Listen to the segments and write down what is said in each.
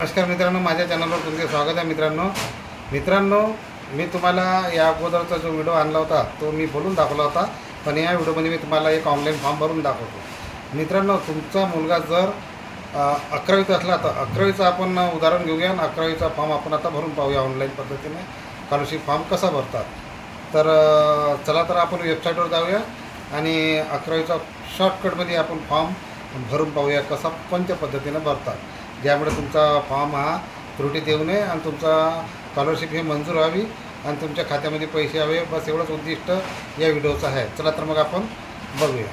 नमस्कार मित्रांनो माझ्या चॅनलवर तुमचे स्वागत आहे मित्रांनो. मित्रांनो मी तुम्हाला या अगोदरचा जो व्हिडिओ आणला होता तो मी बोलून दाखवला होता पण या व्हिडिओमध्ये मी तुम्हाला एक ऑनलाईन फॉर्म भरून दाखवतो. मित्रांनो तुमचा मुलगा जर अकरावीचा असला तर अकरावीचं आपण उदाहरण घेऊया आणि अकरावीचा फॉर्म आपण आता भरून पाहूया ऑनलाईन पद्धतीने. स्कॉलरशिप फॉर्म कसा भरतात? तर चला तर आपण वेबसाईटवर जाऊया आणि अकरावीचा शॉर्टकटमध्ये आपण फॉर्म भरून पाहूया कसा कोणत्या पद्धतीनं भरतात. ज्यामुळे तुमचा फॉर्म हा त्रुटी देऊ नये आणि तुमचा स्कॉलरशिप ही मंजूर व्हावी आणि तुमच्या खात्यामध्ये पैसे हवे बस एवढंच उद्दिष्ट या व्हिडिओचं आहे. चला तर मग आपण बघूया.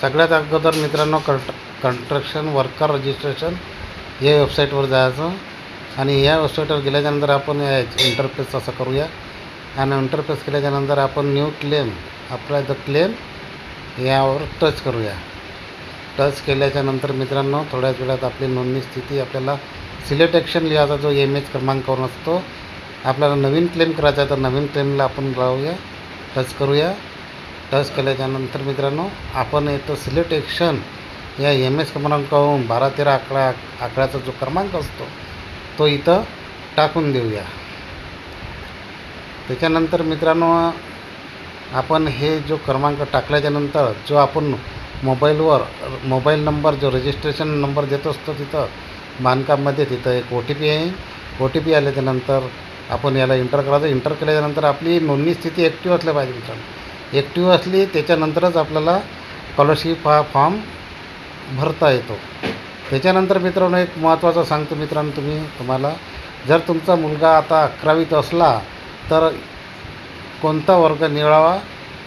सगळ्यात अगोदर मित्रांनो कंट कंस्ट्रक्शन वर्कर रजिस्ट्रेशन या वेबसाईटवर जायचं. आणि या वेबसाईटवर गेल्याच्यानंतर आपण इंटरफेस असं करूया. आणि इंटरफेस केल्याच्यानंतर आपण new claim apply the claim यावर टच करूया. टच केल्याच्यानंतर मित्रांनो थोड्याच वेळात आपली नोंदणी स्थिती आपल्याला सिलेक्ट ॲक्शन लिहायचा जो एम एच क्रमांकावर असतो आपल्याला नवीन क्लेम करायचा आहे तर नवीन क्लेमला आपण राहूया टच करूया. टच केल्याच्यानंतर मित्रांनो आपण येतो सिलेक्ट ॲक्शन या एम एस क्रमांकावरून बारा तेरा आकडा आकड्याचा जो क्रमांक असतो तो इथं टाकून देऊया. त्याच्यानंतर मित्रांनो आपण हे जो क्रमांक टाकल्याच्यानंतर जो आपण मोबाईलवर मोबाईल नंबर जो रजिस्ट्रेशन नंबर देत असतो तिथं बांधकाममध्ये तिथं एक ओ टी पी आहे. ओ टी पी आल्याच्यानंतर आपण याला इंटर करायचं. इंटर केल्याच्यानंतर आपली नोंदणी स्थिती ॲक्टिव्ह असल्या पाहिजे मित्रांनो. ॲक्टिव्ह असली त्याच्यानंतरच आपल्याला स्कॉलरशिप हा फॉर्म भरता येतो. त्याच्यानंतर मित्रांनो एक महत्त्वाचं सांगतो मित्रांनो तुम्ही तुम्हाला. जर तुमचा मुलगा आता अकरावीत असला तर कोणता वर्ग निवडावा?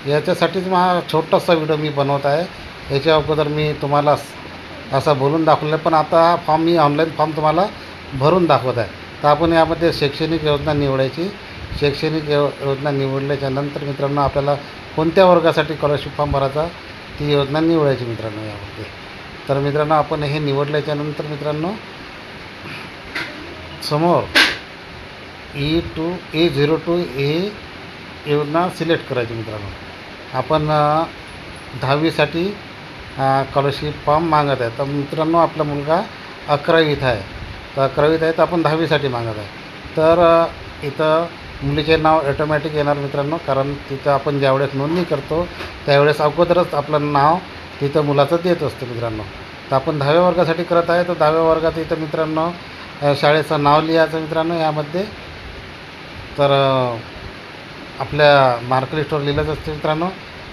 याच्यासाठीच हा छोटासा व्हिडिओ मी बनवत आहे. याच्या अगोदर मी तुम्हाला असा बोलून दाखवलं पण आता हा फॉर्म मी ऑनलाईन फॉर्म तुम्हाला भरून दाखवत आहे. तर आपण यामध्ये शैक्षणिक योजना निवडायची. शैक्षणिक यो योजना निवडल्याच्या नंतर मित्रांनो आपल्याला कोणत्या वर्गासाठी स्कॉलरशिप फॉर्म भरायचा ती योजना निवडायची मित्रांनो यामध्ये. तर मित्रांनो आपण हे निवडल्याच्या नंतर मित्रांनो समोर E two A zero two A योजना सिलेक्ट करायची मित्रांनो. आपण दहावीसाठी स्कॉलरशिप फॉर्म मागत आहे. तर मित्रांनो आपला मुलगा अकरावीत आहे. तर अकरावीत आहे तर आपण दहावीसाठी मागत आहे. तर इथं मुलीचे नाव ऑटोमॅटिक येणार मित्रांनो कारण तिथं आपण ज्यावेळेस नोंदणी करतो त्यावेळेस अगोदरच आपलं नाव तिथं मुलाचं देत असतं मित्रांनो. तर आपण दहाव्या वर्गासाठी करत आहे तर दहाव्या वर्गात इथं मित्रांनो शाळेचं नाव लिहायचं मित्रांनो यामध्ये. तर आपल्या मार्कलिस्टवर लिहिलंच असते मित्रांनो.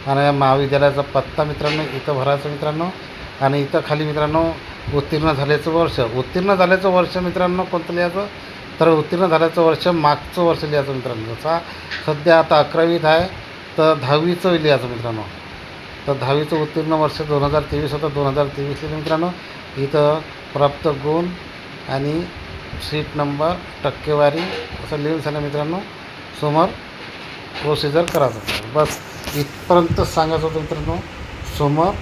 आणि या महाविद्यालयाचा पत्ता मित्रांनो इथं भरायचं मित्रांनो आणि इथं खाली मित्रांनो उत्तीर्ण झाल्याचं वर्ष. उत्तीर्ण झाल्याचं वर्ष मित्रांनो कोणतं लिहायचं? तर उत्तीर्ण झाल्याचं वर्ष मागचं वर्ष लिहायचं मित्रांनो. जसा सध्या आता अकरावीत आहे तर दहावीचं लिहायचं मित्रांनो. तर दहावीचं उत्तीर्ण वर्ष दोन हजार तेवीस होतं. दोन हजार तेवीस लिहिलं मित्रांनो इथं प्राप्त गुण आणि सीट नंबर टक्केवारी असं लिहून सांगा मित्रांनो. समोर प्रोसिजर करायचं. बस. इथपर्यंत सांगायचं होतं मित्रांनो समोर.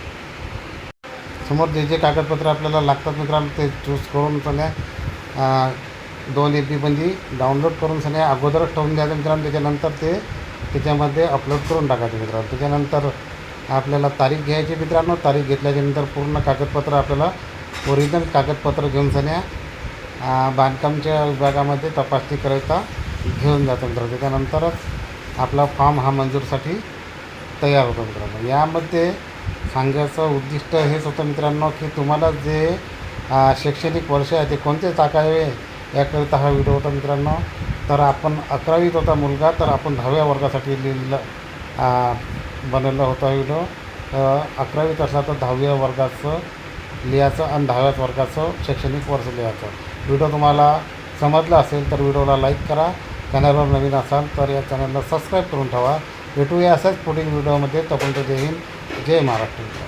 समोर जे जे कागदपत्र आपल्याला लागतात मित्रांनो ते चूज करून सगळ्या दोन ए पीमध्ये डाउनलोड करून सगळ्या अगोदरच ठेवून द्यायचं मित्रांनो. त्याच्यानंतर ते त्याच्यामध्ये अपलोड करून टाकायचं मित्रांनो. त्याच्यानंतर आपल्याला तारीख घ्यायची मित्रांनो. तारीख घेतल्याच्यानंतर पूर्ण कागदपत्र आपल्याला ओरिजिनल कागदपत्र घेऊन सगळ्या बांधकामच्या विभागामध्ये तपासणी करायचा घेऊन जातो मित्रांनो. त्याच्यानंतरच आपला फॉर्म हा मंजूरसाठी तयार होतो मित्रांनो. यामध्ये सांगायचं उद्दिष्ट हेच होतं मित्रांनो की तुम्हाला जे शैक्षणिक वर्ष आहे ते कोणते टाकावे याकरिता हा व्हिडिओ होता मित्रांनो. तर आपण अकरावीत होता मुलगा तर आपण दहाव्या वर्गासाठी लिहिलेलं आ, बनवलं होता व्हिडिओ. तर अकरावीत असला तर दहाव्या वर्गाचं लिहायचं आणि दहाव्याच वर्गाचं शैक्षणिक वर्ष लिहायचं. व्हिडिओ तुम्हाला समजला असेल तर व्हिडिओला लाईक करा. चॅनलवर नवीन असाल तर या चॅनलला सबस्क्राईब करून ठेवा. भेटूया असंच पुढील व्हिडिओमध्ये. तोपर्यंत जय हिंद जय महाराष्ट्र.